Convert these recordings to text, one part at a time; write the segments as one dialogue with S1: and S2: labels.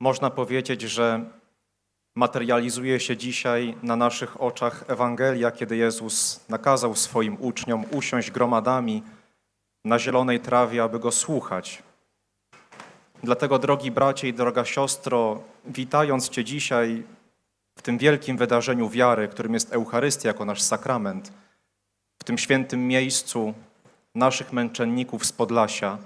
S1: Można powiedzieć, że materializuje się dzisiaj na naszych oczach Ewangelia, kiedy Jezus nakazał swoim uczniom usiąść gromadami na zielonej trawie, aby go słuchać. Dlatego, drogi bracie i droga siostro, witając Cię dzisiaj w tym wielkim wydarzeniu wiary, którym jest Eucharystia jako nasz sakrament, w tym świętym miejscu naszych męczenników z Podlasia,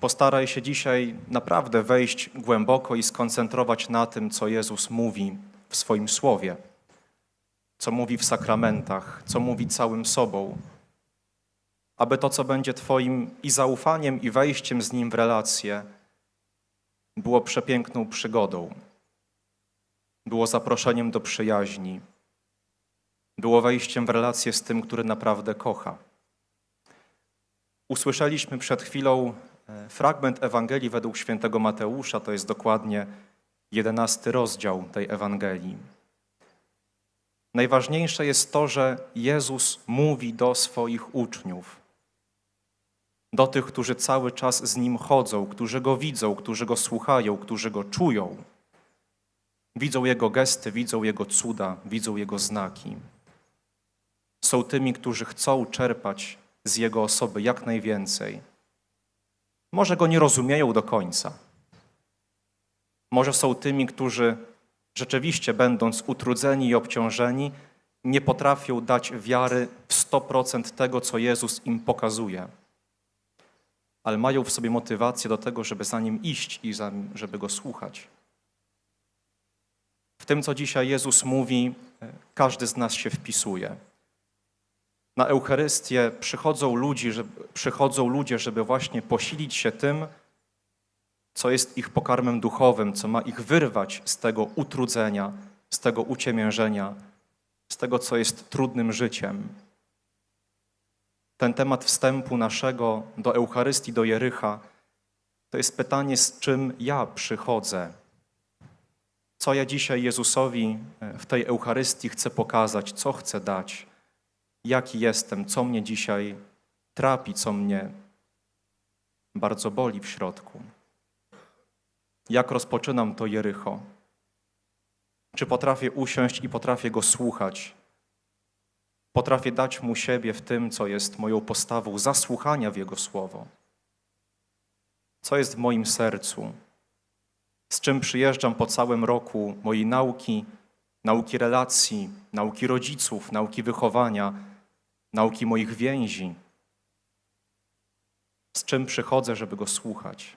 S1: postaraj się dzisiaj naprawdę wejść głęboko i skoncentrować na tym, co Jezus mówi w swoim słowie, co mówi w sakramentach, co mówi całym sobą, aby to, co będzie Twoim i zaufaniem, i wejściem z Nim w relację, było przepiękną przygodą, było zaproszeniem do przyjaźni, było wejściem w relację z tym, który naprawdę kocha. Usłyszeliśmy przed chwilą fragment Ewangelii według świętego Mateusza, to jest dokładnie jedenasty rozdział tej Ewangelii. Najważniejsze jest to, że Jezus mówi do swoich uczniów, do tych, którzy cały czas z Nim chodzą, którzy Go widzą, którzy Go słuchają, którzy Go czują. Widzą Jego gesty, widzą Jego cuda, widzą Jego znaki. Są tymi, którzy chcą czerpać z Jego osoby jak najwięcej. Może Go nie rozumieją do końca. Może są tymi, którzy rzeczywiście, będąc utrudzeni i obciążeni, nie potrafią dać wiary w 100% tego, co Jezus im pokazuje. Ale mają w sobie motywację do tego, żeby za Nim iść i za nim, żeby Go słuchać. W tym, co dzisiaj Jezus mówi, każdy z nas się wpisuje. Na Eucharystię przychodzą, ludzi, żeby, przychodzą ludzie, żeby właśnie posilić się tym, co jest ich pokarmem duchowym, co ma ich wyrwać z tego utrudzenia, z tego uciemiężenia, z tego, co jest trudnym życiem. Ten temat wstępu naszego do Eucharystii, do Jericha, to jest pytanie, z czym ja przychodzę. Co ja dzisiaj Jezusowi w tej Eucharystii chcę pokazać, co chcę dać jaki jestem, co mnie dzisiaj trapi, co mnie bardzo boli w środku. Jak rozpoczynam to Jericho? Czy potrafię usiąść i potrafię go słuchać? Potrafię dać mu siebie w tym, co jest moją postawą zasłuchania w jego słowo. Co jest w moim sercu? Z czym przyjeżdżam po całym roku mojej nauki, nauki relacji, nauki rodziców, nauki wychowania, nauki moich więzi, z czym przychodzę, żeby go słuchać.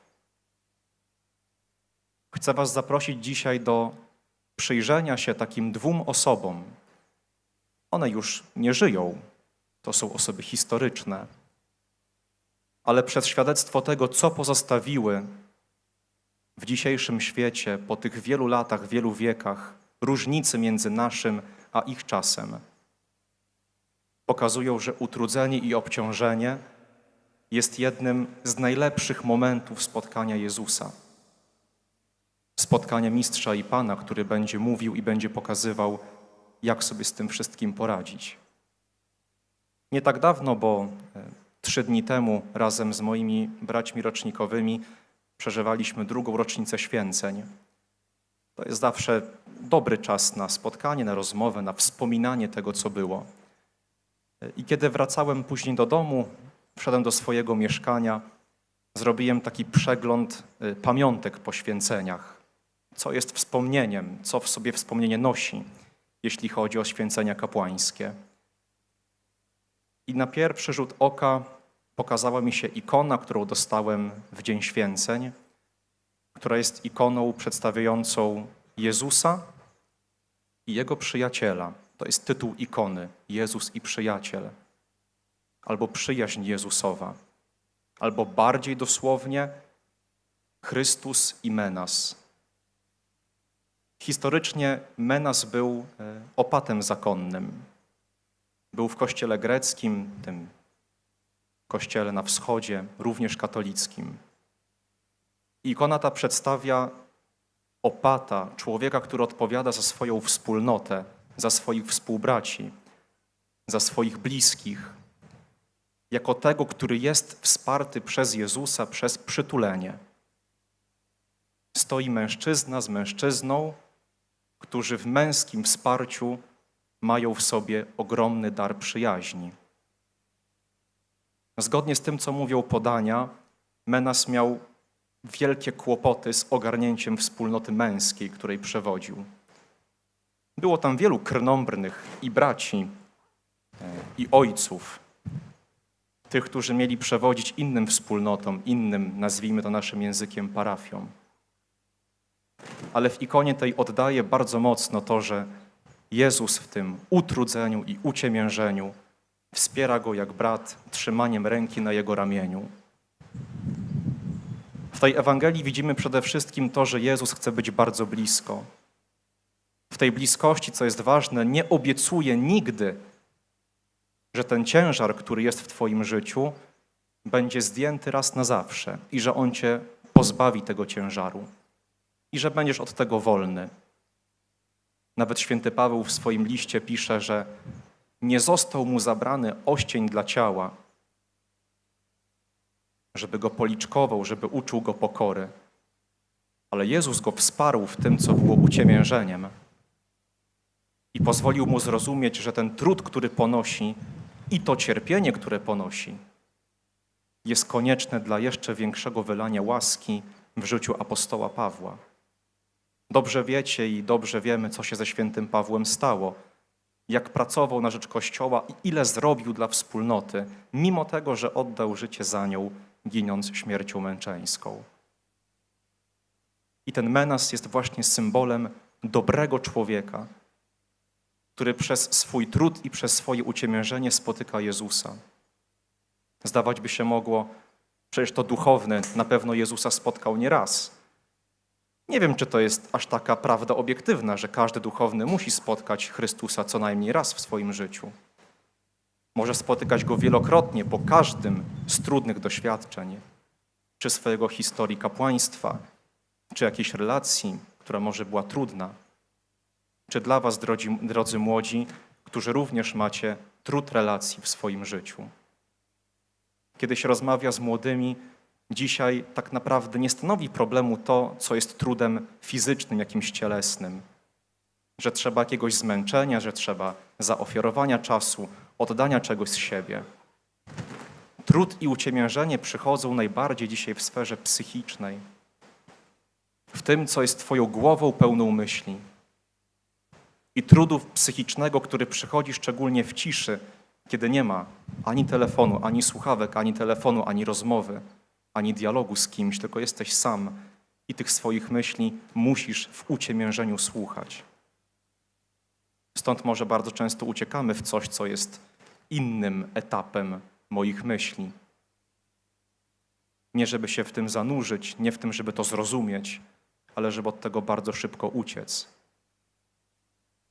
S1: Chcę Was zaprosić dzisiaj do przyjrzenia się takim dwóm osobom. One już nie żyją, to są osoby historyczne, ale przez świadectwo tego, co pozostawiły w dzisiejszym świecie, po tych wielu latach, wielu wiekach, różnicy między naszym a ich czasem pokazują, że utrudzenie i obciążenie jest jednym z najlepszych momentów spotkania Jezusa. Spotkania mistrza i pana, który będzie mówił i będzie pokazywał, jak sobie z tym wszystkim poradzić. Nie tak dawno, bo e, trzy dni temu razem z moimi braćmi rocznikowymi przeżywaliśmy drugą rocznicę święceń. To jest zawsze dobry czas na spotkanie, na rozmowę, na wspominanie tego, co było. I kiedy wracałem później do domu, wszedłem do swojego mieszkania, zrobiłem taki przegląd y, pamiątek po święceniach. Co jest wspomnieniem, co w sobie wspomnienie nosi, jeśli chodzi o święcenia kapłańskie. I na pierwszy rzut oka pokazała mi się ikona, którą dostałem w Dzień Święceń, która jest ikoną przedstawiającą Jezusa i Jego przyjaciela, to jest tytuł ikony Jezus i przyjaciel, albo przyjaźń Jezusowa, albo bardziej dosłownie Chrystus i Menas. Historycznie Menas był e, opatem zakonnym. Był w kościele greckim, tym kościele na wschodzie, również katolickim. Ikona ta przedstawia opata, człowieka, który odpowiada za swoją wspólnotę, za swoich współbraci, za swoich bliskich, jako tego, który jest wsparty przez Jezusa, przez przytulenie. stoi mężczyzna z mężczyzną, którzy w męskim wsparciu mają w sobie ogromny dar przyjaźni. Zgodnie z tym, co mówią podania, Menas miał wielkie kłopoty z ogarnięciem wspólnoty męskiej, której przewodził. Było tam wielu krnąbrnych i braci, e, i ojców, tych, którzy mieli przewodzić innym wspólnotom, innym, nazwijmy to naszym językiem, parafiom. Ale w ikonie tej oddaje bardzo mocno to, że Jezus w tym utrudzeniu i uciemiężeniu wspiera go jak brat trzymaniem ręki na jego ramieniu. W tej Ewangelii widzimy przede wszystkim to, że Jezus chce być bardzo blisko. W tej bliskości, co jest ważne, nie obiecuje nigdy, że ten ciężar, który jest w Twoim życiu, będzie zdjęty raz na zawsze i że On Cię pozbawi tego ciężaru i że będziesz od tego wolny. Nawet święty Paweł w swoim liście pisze, że nie został mu zabrany oścień dla ciała, żeby go policzkował, żeby uczył go pokory. Ale Jezus go wsparł w tym, co było uciemiężeniem i pozwolił mu zrozumieć, że ten trud, który ponosi i to cierpienie, które ponosi, jest konieczne dla jeszcze większego wylania łaski w życiu apostoła Pawła. Dobrze wiecie i dobrze wiemy, co się ze świętym Pawłem stało, jak pracował na rzecz Kościoła i ile zrobił dla wspólnoty, mimo tego, że oddał życie za nią, ginąc śmiercią męczeńską. I ten menas jest właśnie symbolem dobrego człowieka, który przez swój trud i przez swoje uciemiężenie spotyka Jezusa. Zdawać by się mogło, przecież to duchowny na pewno Jezusa spotkał nie raz. Nie wiem, czy to jest aż taka prawda obiektywna, że każdy duchowny musi spotkać Chrystusa co najmniej raz w swoim życiu. Może spotykać Go wielokrotnie po każdym z trudnych doświadczeń, czy swojego historii kapłaństwa, czy jakiejś relacji, która może była trudna. Czy dla Was, drodzy, drodzy młodzi, którzy również macie trud relacji w swoim życiu? Kiedy się rozmawia z młodymi, dzisiaj tak naprawdę nie stanowi problemu to, co jest trudem fizycznym, jakimś cielesnym. Że trzeba jakiegoś zmęczenia, że trzeba zaofiarowania czasu, oddania czegoś z siebie. Trud i uciemiężenie przychodzą najbardziej dzisiaj w sferze psychicznej, w tym, co jest Twoją głową pełną myśli. I trudów psychicznego, który przychodzi szczególnie w ciszy, kiedy nie ma ani telefonu, ani słuchawek, ani telefonu, ani rozmowy, ani dialogu z kimś, tylko jesteś sam i tych swoich myśli musisz w uciemiężeniu słuchać. Stąd może bardzo często uciekamy w coś, co jest innym etapem moich myśli. Nie żeby się w tym zanurzyć, nie w tym, żeby to zrozumieć, ale żeby od tego bardzo szybko uciec.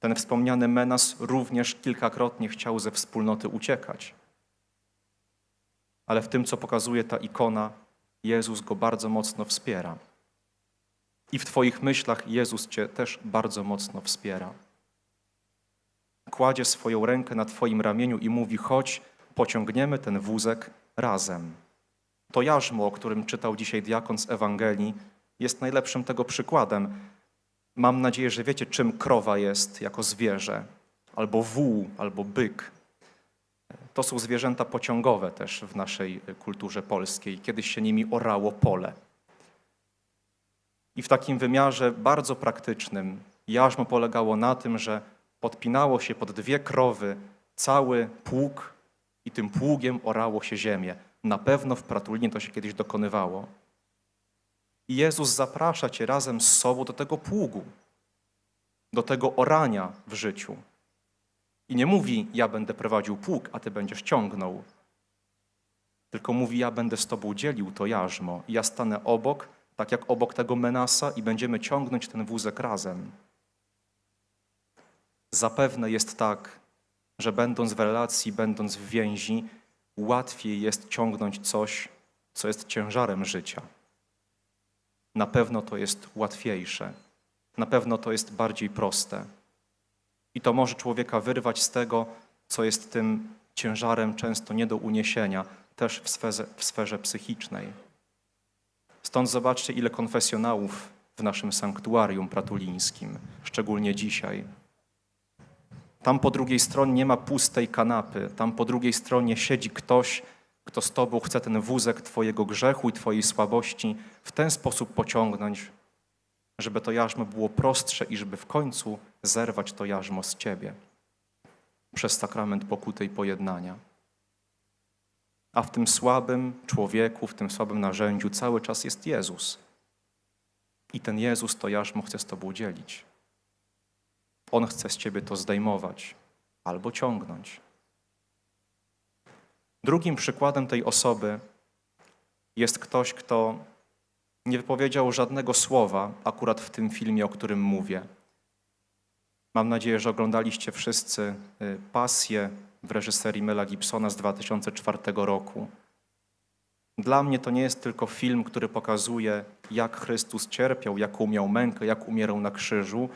S1: Ten wspomniany Menas również kilkakrotnie chciał ze wspólnoty uciekać. Ale w tym, co pokazuje ta ikona, Jezus go bardzo mocno wspiera. I w Twoich myślach Jezus Cię też bardzo mocno wspiera. Kładzie swoją rękę na Twoim ramieniu i mówi: Chodź, pociągniemy ten wózek razem. To jarzmo, o którym czytał dzisiaj diakon z Ewangelii, jest najlepszym tego przykładem. Mam nadzieję, że wiecie, czym krowa jest jako zwierzę, albo wół, albo byk. To są zwierzęta pociągowe też w naszej kulturze polskiej. Kiedyś się nimi orało pole. I w takim wymiarze bardzo praktycznym jarzmo polegało na tym, że podpinało się pod dwie krowy cały pług i tym pługiem orało się ziemię. Na pewno w Pratulnie to się kiedyś dokonywało. I Jezus zaprasza cię razem z sobą do tego pługu, do tego orania w życiu. I nie mówi, ja będę prowadził pług, a ty będziesz ciągnął. Tylko mówi, ja będę z tobą dzielił to jarzmo. I ja stanę obok, tak jak obok tego menasa i będziemy ciągnąć ten wózek razem. Zapewne jest tak, że będąc w relacji, będąc w więzi, łatwiej jest ciągnąć coś, co jest ciężarem życia. Na pewno to jest łatwiejsze, na pewno to jest bardziej proste. I to może człowieka wyrwać z tego, co jest tym ciężarem często nie do uniesienia, też w sferze, w sferze psychicznej. Stąd zobaczcie, ile konfesjonałów w naszym sanktuarium pratulińskim, szczególnie dzisiaj. Tam po drugiej stronie nie ma pustej kanapy, tam po drugiej stronie siedzi ktoś, kto z Tobą chce ten wózek Twojego grzechu i Twojej słabości w ten sposób pociągnąć, żeby to jarzmo było prostsze i żeby w końcu zerwać to jarzmo z Ciebie przez sakrament pokuty i pojednania. A w tym słabym człowieku, w tym słabym narzędziu cały czas jest Jezus. I ten Jezus to jarzmo chce z Tobą dzielić. On chce z Ciebie to zdejmować albo ciągnąć. Drugim przykładem tej osoby jest ktoś, kto nie wypowiedział żadnego słowa akurat w tym filmie, o którym mówię. Mam nadzieję, że oglądaliście wszyscy y, Pasję w reżyserii Mela Gibsona z 2004 roku. Dla mnie to nie jest tylko film, który pokazuje, jak Chrystus cierpiał, jaką miał mękę, jak umierał na krzyżu,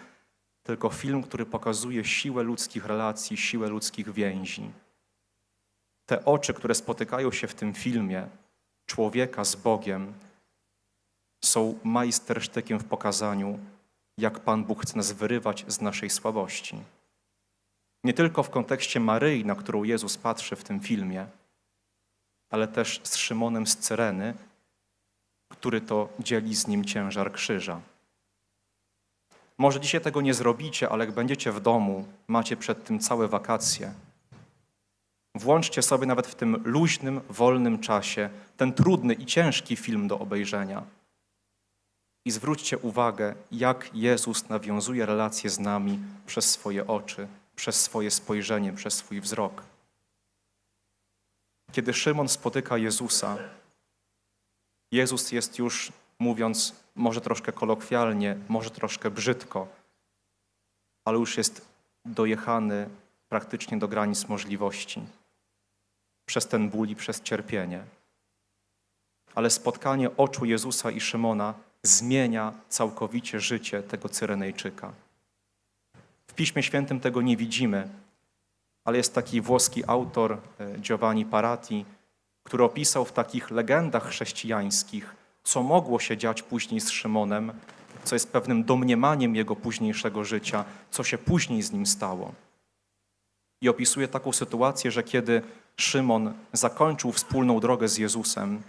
S1: tylko film, który pokazuje siłę ludzkich relacji, siłę ludzkich więzi. Te oczy, które spotykają się w tym filmie, człowieka z Bogiem, są majstersztykiem w pokazaniu, jak Pan Bóg chce nas wyrywać z naszej słabości. Nie tylko w kontekście Maryi, na którą Jezus patrzy w tym filmie, ale też z Szymonem z Cyreny, który to dzieli z nim ciężar krzyża. Może dzisiaj tego nie zrobicie, ale jak będziecie w domu, macie przed tym całe wakacje. Włączcie sobie nawet w tym luźnym, wolnym czasie ten trudny i ciężki film do obejrzenia. I zwróćcie uwagę, jak Jezus nawiązuje relacje z nami przez swoje oczy, przez swoje spojrzenie, przez swój wzrok. Kiedy Szymon spotyka Jezusa, Jezus jest już, mówiąc może troszkę kolokwialnie, może troszkę brzydko, ale już jest dojechany praktycznie do granic możliwości przez ten ból i przez cierpienie. Ale spotkanie oczu Jezusa i Szymona zmienia całkowicie życie tego Cyrenejczyka. W Piśmie Świętym tego nie widzimy, ale jest taki włoski autor e, Giovanni Parati, który opisał w takich legendach chrześcijańskich, co mogło się dziać później z Szymonem, co jest pewnym domniemaniem jego późniejszego życia, co się później z nim stało. I opisuje taką sytuację, że kiedy Szymon zakończył wspólną drogę z Jezusem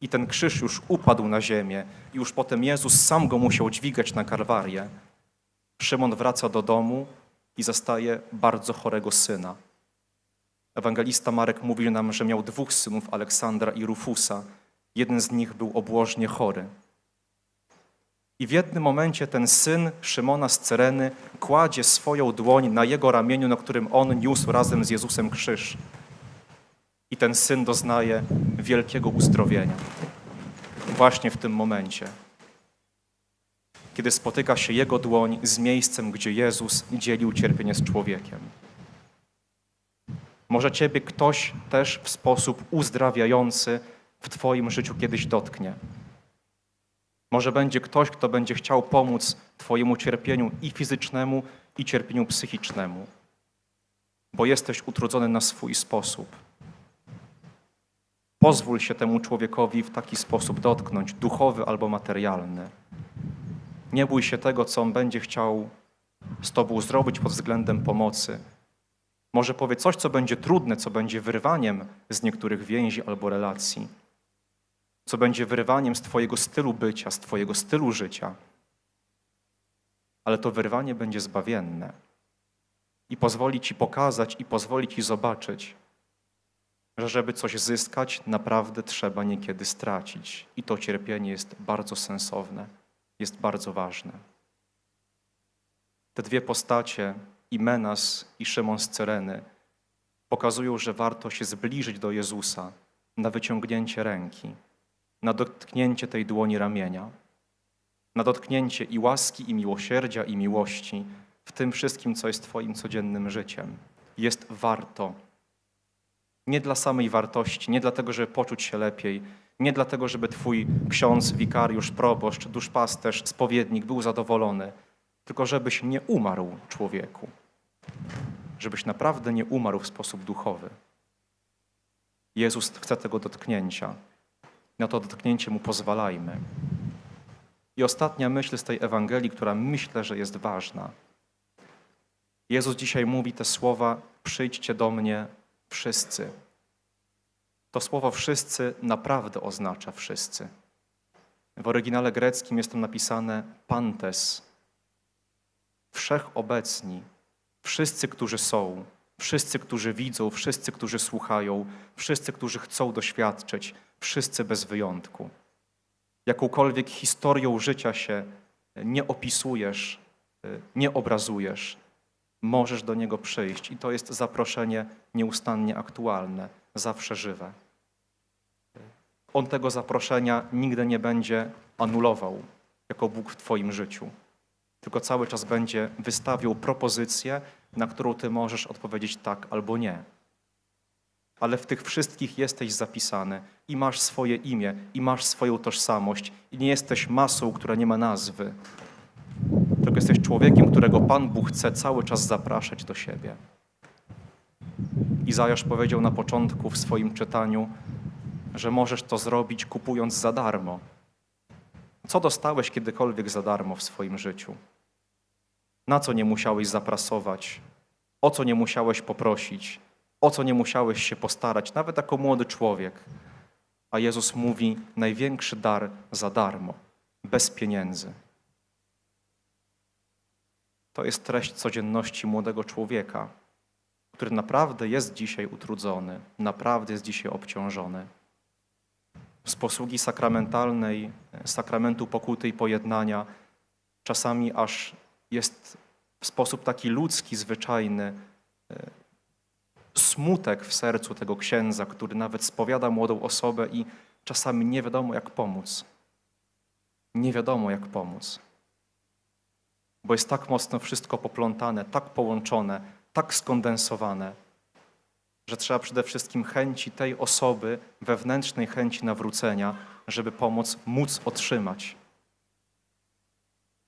S1: i ten krzyż już upadł na ziemię, i już potem Jezus sam go musiał dźwigać na Kalwarię, Szymon wraca do domu i zastaje bardzo chorego syna. Ewangelista Marek mówi nam, że miał dwóch synów, Aleksandra i Rufusa. Jeden z nich był obłożnie chory. I w jednym momencie ten syn Szymona z Cyreny kładzie swoją dłoń na jego ramieniu, na którym on niósł razem z Jezusem krzyż. I ten syn doznaje wielkiego uzdrowienia. Właśnie w tym momencie kiedy spotyka się jego dłoń z miejscem, gdzie Jezus dzielił cierpienie z człowiekiem. Może Ciebie ktoś też w sposób uzdrawiający w Twoim życiu kiedyś dotknie. Może będzie ktoś, kto będzie chciał pomóc Twojemu cierpieniu i fizycznemu, i cierpieniu psychicznemu, bo jesteś utrudzony na swój sposób. Pozwól się temu człowiekowi w taki sposób dotknąć, duchowy albo materialny. Nie bój się tego, co On będzie chciał z Tobą zrobić pod względem pomocy. Może powie coś, co będzie trudne, co będzie wyrwaniem z niektórych więzi albo relacji, co będzie wyrwaniem z Twojego stylu bycia, z Twojego stylu życia. Ale to wyrwanie będzie zbawienne i pozwoli Ci pokazać i pozwoli Ci zobaczyć, że żeby coś zyskać, naprawdę trzeba niekiedy stracić. I to cierpienie jest bardzo sensowne jest bardzo ważne. Te dwie postacie, i Menas i Szymon z Cyreny, pokazują, że warto się zbliżyć do Jezusa na wyciągnięcie ręki, na dotknięcie tej dłoni ramienia, na dotknięcie i łaski, i miłosierdzia, i miłości w tym wszystkim, co jest Twoim codziennym życiem. Jest warto. Nie dla samej wartości, nie dlatego, żeby poczuć się lepiej, nie dlatego, żeby twój ksiądz, wikariusz, proboszcz, duszpasterz, spowiednik był zadowolony, tylko żebyś nie umarł człowieku. Żebyś naprawdę nie umarł w sposób duchowy. Jezus chce tego dotknięcia. Na to dotknięcie Mu pozwalajmy. I ostatnia myśl z tej Ewangelii, która myślę, że jest ważna. Jezus dzisiaj mówi te słowa: Przyjdźcie do mnie wszyscy. To słowo wszyscy naprawdę oznacza wszyscy. W oryginale greckim jest tam napisane pantes. Wszechobecni, wszyscy, którzy są, wszyscy, którzy widzą, wszyscy, którzy słuchają, wszyscy, którzy chcą doświadczyć, wszyscy bez wyjątku. Jakąkolwiek historią życia się nie opisujesz, nie obrazujesz, możesz do Niego przyjść. I to jest zaproszenie nieustannie aktualne, zawsze żywe. On tego zaproszenia nigdy nie będzie anulował jako Bóg w Twoim życiu, tylko cały czas będzie wystawiał propozycję, na którą Ty możesz odpowiedzieć tak albo nie. Ale w tych wszystkich jesteś zapisany i masz swoje imię, i masz swoją tożsamość, i nie jesteś masą, która nie ma nazwy, tylko jesteś człowiekiem, którego Pan Bóg chce cały czas zapraszać do siebie. Izajasz powiedział na początku w swoim czytaniu, że możesz to zrobić kupując za darmo. Co dostałeś kiedykolwiek za darmo w swoim życiu? Na co nie musiałeś zaprasować? O co nie musiałeś poprosić? O co nie musiałeś się postarać, nawet jako młody człowiek? A Jezus mówi: największy dar za darmo, bez pieniędzy. To jest treść codzienności młodego człowieka, który naprawdę jest dzisiaj utrudzony, naprawdę jest dzisiaj obciążony. Z posługi sakramentalnej, sakramentu pokuty i pojednania, czasami aż jest w sposób taki ludzki, zwyczajny, e, smutek w sercu tego księdza, który nawet spowiada młodą osobę i czasami nie wiadomo, jak pomóc. Nie wiadomo, jak pomóc bo jest tak mocno wszystko poplątane, tak połączone, tak skondensowane, że trzeba przede wszystkim chęci tej osoby, wewnętrznej chęci nawrócenia, żeby pomoc móc otrzymać.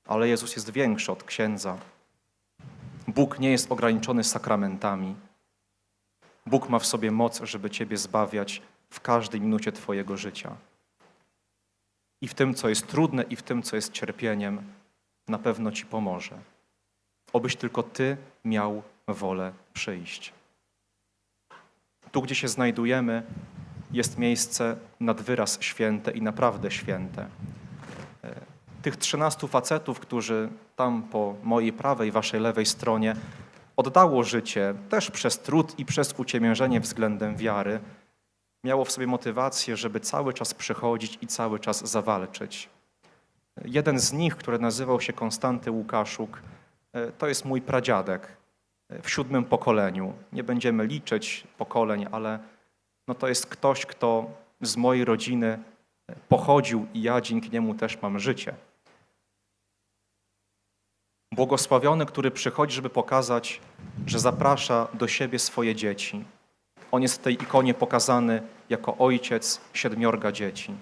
S1: Ale Jezus jest większy od księdza. Bóg nie jest ograniczony sakramentami. Bóg ma w sobie moc, żeby Ciebie zbawiać w każdej minucie Twojego życia. I w tym, co jest trudne, i w tym, co jest cierpieniem, na pewno Ci pomoże. Obyś tylko Ty miał wolę przyjść. Tu, gdzie się znajdujemy, jest miejsce nad wyraz święte i naprawdę święte. E, tych trzynastu facetów, którzy tam po mojej prawej, waszej lewej stronie oddało życie też przez trud i przez uciemiężenie względem wiary, miało w sobie motywację, żeby cały czas przychodzić i cały czas zawalczyć. Jeden z nich, który nazywał się Konstanty Łukaszuk, e, to jest mój pradziadek e, w siódmym pokoleniu. Nie będziemy liczyć pokoleń, ale no to jest ktoś, kto z mojej rodziny e, pochodził i ja dzięki niemu też mam życie. Błogosławiony, który przychodzi, żeby pokazać, że zaprasza do siebie swoje dzieci. On jest w tej ikonie pokazany jako ojciec siedmiorga dzieci.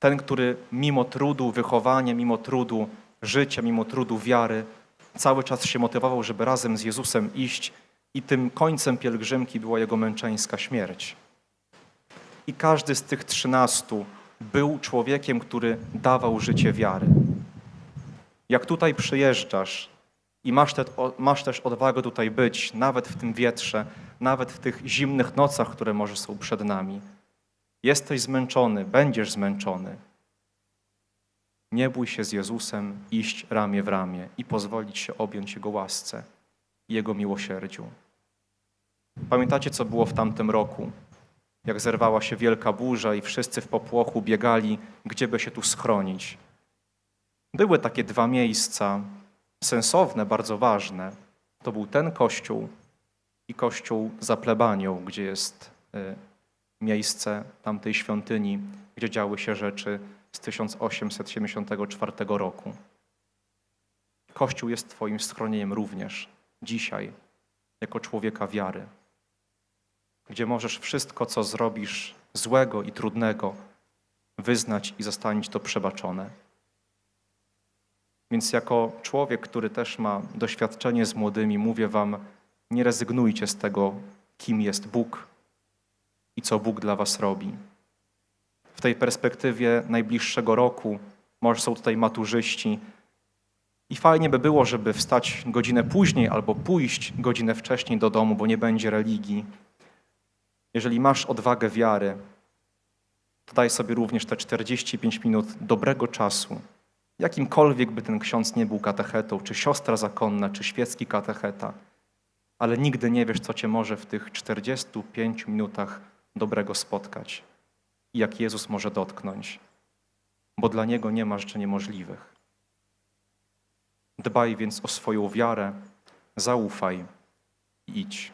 S1: Ten, który mimo trudu wychowania, mimo trudu życia, mimo trudu wiary, cały czas się motywował, żeby razem z Jezusem iść i tym końcem pielgrzymki była jego męczeńska śmierć. I każdy z tych trzynastu był człowiekiem, który dawał życie wiary. Jak tutaj przyjeżdżasz i masz, te, masz też odwagę tutaj być, nawet w tym wietrze, nawet w tych zimnych nocach, które może są przed nami, Jesteś zmęczony, będziesz zmęczony. Nie bój się z Jezusem iść ramię w ramię i pozwolić się objąć Jego łasce i Jego miłosierdziu. Pamiętacie, co było w tamtym roku? Jak zerwała się wielka burza i wszyscy w popłochu biegali, gdzie by się tu schronić. Były takie dwa miejsca, sensowne, bardzo ważne. To był ten kościół i kościół za plebanią, gdzie jest y, miejsce tamtej świątyni, gdzie działy się rzeczy z 1874 roku. Kościół jest Twoim schronieniem również dzisiaj, jako człowieka wiary, gdzie możesz wszystko, co zrobisz złego i trudnego, wyznać i zostanić to przebaczone. Więc jako człowiek, który też ma doświadczenie z młodymi, mówię Wam, nie rezygnujcie z tego, kim jest Bóg, i co Bóg dla Was robi. W tej perspektywie najbliższego roku może są tutaj maturzyści. I fajnie by było, żeby wstać godzinę później albo pójść godzinę wcześniej do domu, bo nie będzie religii. Jeżeli masz odwagę wiary, to daj sobie również te 45 minut dobrego czasu. Jakimkolwiek by ten ksiądz nie był katechetą, czy siostra zakonna, czy świecki katecheta, ale nigdy nie wiesz, co cię może w tych 45 minutach dobrego spotkać i jak Jezus może dotknąć, bo dla Niego nie ma rzeczy niemożliwych. Dbaj więc o swoją wiarę, zaufaj i idź.